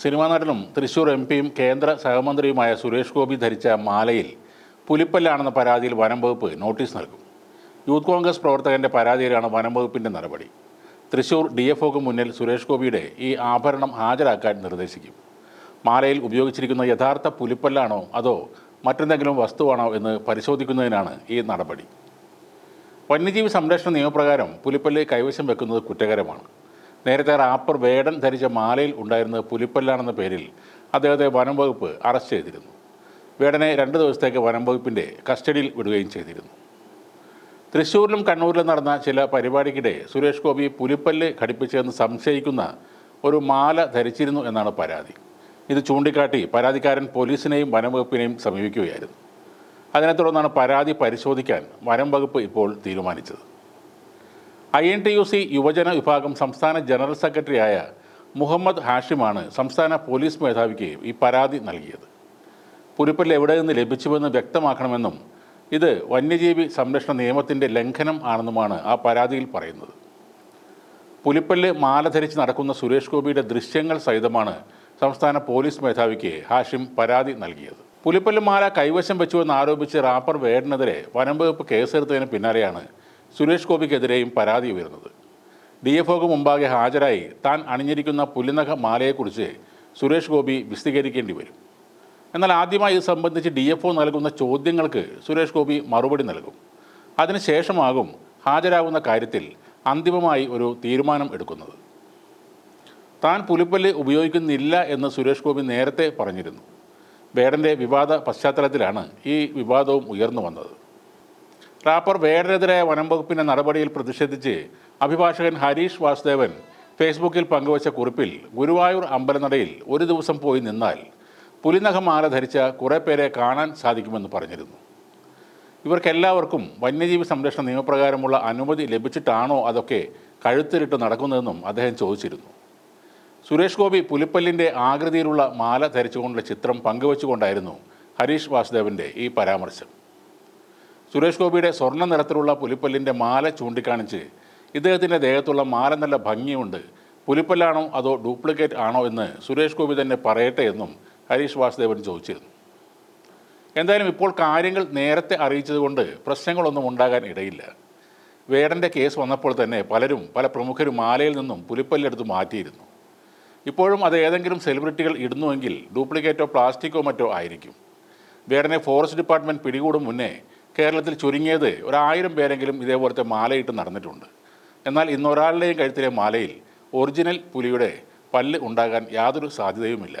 Cinema നടനും Thrissur M പിയും കേന്ദ്ര സഹമന്ത്രിയുമായ സുരേഷ് ഗോപി ധരിച്ച മാലയിൽ പുലിപ്പല്ലാണെന്ന പരാതിയിൽ വനം വകുപ്പ് നോട്ടീസ് നൽകും. യൂത്ത് കോൺഗ്രസ് പ്രവർത്തകന്റെ പരാതിയിലാണ് വനം വകുപ്പിന്റെ നടപടി. തൃശൂർ ഡി എഫ് ഒക്ക് മുന്നിൽ സുരേഷ് ഗോപിയുടെ ഈ ആഭരണം ഹാജരാക്കാൻ നിർദ്ദേശിക്കും. മാലയിൽ ഉപയോഗിച്ചിരിക്കുന്ന യഥാർത്ഥ പുലിപ്പല്ലാണോ അതോ മറ്റെന്തെങ്കിലും വസ്തുവാണോ എന്ന് പരിശോധിക്കുന്നതിനാണ് ഈ നടപടി. വന്യജീവി സംരക്ഷണ നിയമപ്രകാരം പുലിപ്പല്ല് കൈവശം വെക്കുന്നത് കുറ്റകരമാണ്. നേരത്തെ റാപ്പർ വേടൻ ധരിച്ച മാലയിൽ ഉണ്ടായിരുന്നത് പുലിപ്പല്ലാണെന്ന പേരിൽ അദ്ദേഹത്തെ വനം വകുപ്പ് അറസ്റ്റ് ചെയ്തിരുന്നു. വേടനെ രണ്ട് ദിവസത്തേക്ക് വനം വകുപ്പിന്റെ കസ്റ്റഡിയിൽ വിടുകയും ചെയ്തിരുന്നു. തൃശ്ശൂരിലും കണ്ണൂരിലും നടന്ന ചില പരിപാടിക്കിടെ സുരേഷ് ഗോപി പുലിപ്പല്ല് ഘടിപ്പിച്ചതെന്ന് സംശയിക്കുന്ന ഒരു മാല ധരിച്ചിരുന്നു എന്നാണ് പരാതി. ഇത് ചൂണ്ടിക്കാട്ടി പരാതിക്കാരൻ പോലീസിനെയും വനം വകുപ്പിനെയും സമീപിക്കുകയായിരുന്നു. അതിനെ തുടർന്നാണ് പരാതി പരിശോധിക്കാൻ വനം വകുപ്പ് ഇപ്പോൾ തീരുമാനിച്ചത്. I N T U C യുവജന വിഭാഗം സംസ്ഥാന ജനറൽ സെക്രട്ടറിയായ മുഹമ്മദ് ഹാഷിമാണ് സംസ്ഥാന പോലീസ് മേധാവിക്ക് ഈ പരാതി നൽകിയത്. പുലിപ്പല്ല് എവിടെ നിന്ന് ലഭിച്ചുവെന്ന് വ്യക്തമാക്കണമെന്നും ഇത് വന്യജീവി സംരക്ഷണ നിയമത്തിന്റെ ലംഘനം ആണെന്നുമാണ് ആ പരാതിയിൽ പറയുന്നത്. പുലിപ്പല്ല് മാല ധരിച്ച് നടക്കുന്ന സുരേഷ് ഗോപിയുടെ ദൃശ്യങ്ങൾ സഹിതമാണ് സംസ്ഥാന പോലീസ് മേധാവിക്ക് ഹാഷിം പരാതി നൽകിയത്. പുലിപ്പല്ല് മാല കൈവശം വെച്ചുവെന്ന് ആരോപിച്ച് റാപ്പർ വേടിനെതിരെ വനംവകുപ്പ് കേസെടുത്തതിന് പിന്നാലെയാണ് സുരേഷ് ഗോപിക്കെതിരെയും പരാതി ഉയർന്നത്. ഡി എഫ് ഒക്ക് മുമ്പാകെ ഹാജരായി താൻ അണിഞ്ഞിരിക്കുന്ന പുലിനഖ മാലയെക്കുറിച്ച് സുരേഷ് ഗോപി വിശദീകരിക്കേണ്ടി വരും. എന്നാൽ ആദ്യമായി ഇത് സംബന്ധിച്ച് ഡി എഫ് ഒ നൽകുന്ന ചോദ്യങ്ങൾക്ക് സുരേഷ് ഗോപി മറുപടി നൽകും. അതിനുശേഷമാകും ഹാജരാകുന്ന കാര്യത്തിൽ അന്തിമമായി ഒരു തീരുമാനം എടുക്കുന്നത്. താൻ പുലിപ്പല്ല് ഉപയോഗിക്കുന്നില്ല എന്ന് സുരേഷ് ഗോപി നേരത്തെ പറഞ്ഞിരുന്നു. വേടന്റെ വിവാദ പശ്ചാത്തലത്തിലാണ് ഈ വിവാദവും ഉയർന്നു വന്നത്. റാപ്പർ വേടനെതിരായ വനം വകുപ്പിന്റെ നടപടിയിൽ പ്രതിഷേധിച്ച് അഭിഭാഷകൻ ഹരീഷ് വാസുദേവൻ ഫേസ്ബുക്കിൽ പങ്കുവച്ച കുറിപ്പിൽ ഗുരുവായൂർ അമ്പലനടയിൽ ഒരു ദിവസം പോയി നിന്നാൽ പുലിനഖമാല ധരിച്ച കുറേ പേരെ കാണാൻ സാധിക്കുമെന്ന് പറഞ്ഞിരുന്നു. ഇവർക്കെല്ലാവർക്കും വന്യജീവി സംരക്ഷണ നിയമപ്രകാരമുള്ള അനുമതി ലഭിച്ചിട്ടാണോ അതൊക്കെ കഴുത്തിലിട്ട് നടക്കുന്നതെന്നും അദ്ദേഹം ചോദിച്ചിരുന്നു. സുരേഷ് ഗോപി പുലിപ്പല്ലിന്റെ ആകൃതിയിലുള്ള മാല ധരിച്ചുകൊണ്ടുള്ള ചിത്രം പങ്കുവച്ചുകൊണ്ടായിരുന്നു ഹരീഷ് വാസുദേവന്റെ ഈ പരാമർശം. സുരേഷ് ഗോപിയുടെ സ്വർണ നിറത്തിലുള്ള പുലിപ്പല്ലിന്റെ മാല ചൂണ്ടിക്കാണിച്ച് ഇദ്ദേഹത്തിന്റെ ദേഹത്തുള്ള മാല നല്ല ഭംഗിയുണ്ട്. പുലിപ്പല്ലാണോ അതോ ഡ്യൂപ്ലിക്കേറ്റ് ആണോ എന്ന് സുരേഷ് ഗോപി തന്നെ പറയട്ടെ എന്നും ഹരീഷ് വാസുദേവൻ ചോദിച്ചിരുന്നു. എന്തായാലും ഇപ്പോൾ കാര്യങ്ങൾ നേരത്തെ അറിയിച്ചതുകൊണ്ട് പ്രശ്നങ്ങളൊന്നും ഉണ്ടാകാൻ ഇടയില്ല. വേടന്റെ കേസ് വന്നപ്പോൾ തന്നെ പലരും പല പ്രമുഖരും മാലയിൽ നിന്നും പുലിപ്പല്ലെടുത്ത് മാറ്റിയിരുന്നു. ഇപ്പോഴും അത് ഏതെങ്കിലും സെലിബ്രിറ്റികൾ ഇടുന്നുവെങ്കിൽ ഡ്യൂപ്ലിക്കേറ്റോ പ്ലാസ്റ്റിക്കോ മറ്റോ ആയിരിക്കും. വേടനെ ഫോറസ്റ്റ് ഡിപ്പാർട്ട്മെന്റ് പിടികൂടും മുന്നേ കേരളത്തിൽ ചുരുങ്ങിയത് ഒരായിരം പേരെങ്കിലും ഇതേപോലത്തെ മാലയിട്ട് നടന്നിട്ടുണ്ട്. എന്നാൽ ഇന്നൊരാളുടെയും കഴുത്തിലെ മാലയിൽ ഒറിജിനൽ പുലിയുടെ പല്ല് ഉണ്ടാകാൻ യാതൊരു സാധ്യതയുമില്ല.